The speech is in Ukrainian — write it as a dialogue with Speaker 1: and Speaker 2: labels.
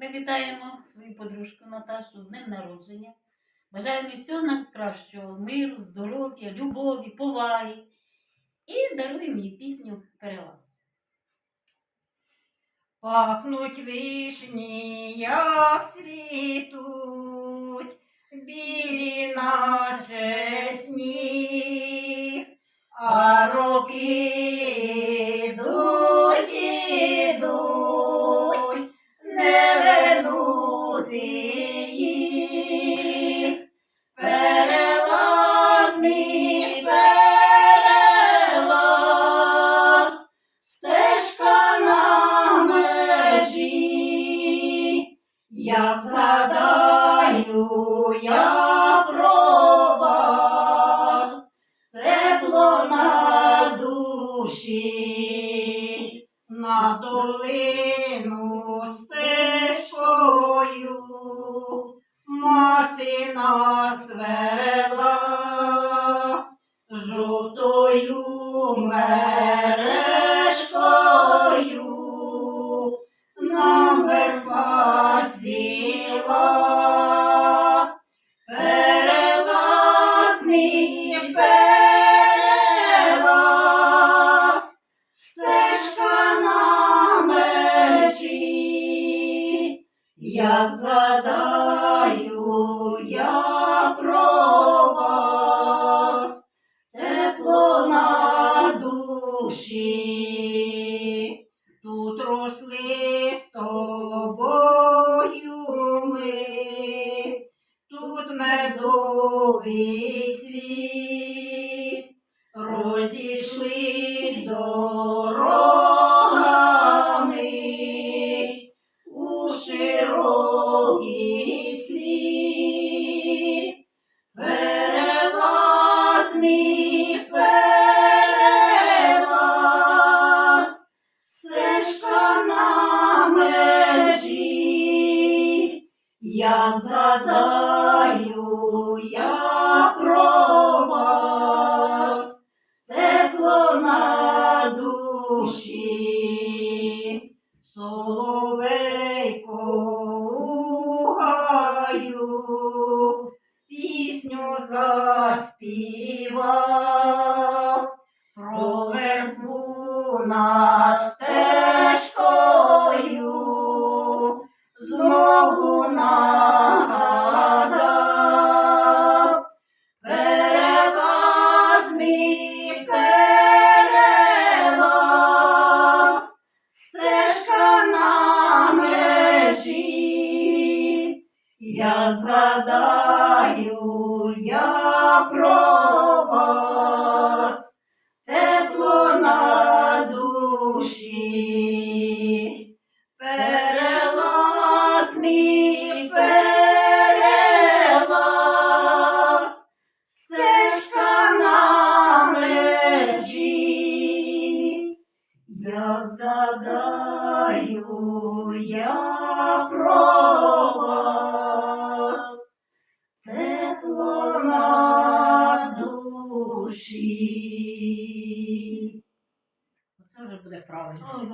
Speaker 1: Ми вітаємо свою подружку Наташу з днем народження. Бажаємо всього найкращого, миру, здоров'я, любові, поваги. І даруємо їй пісню Перелаз.
Speaker 2: Пахнуть вишні, як цвітуть, білі наче сніг, а роки я про вас, тепло на душі, на долину стежкою, мати нас вела жовтою мережкою як згадаю я про вас, тепло на душі. Тут росли з тобою ми, тут медовий цвіт, розійшлись дорогами згадаю я про вас, тепло на душі, соловейко у пісню заспівав, про вербу над Я згадаю я про вас тепло на душі, перелаз мій перелаз, стежка на межі. Я згадаю я про вас. 哦。嗯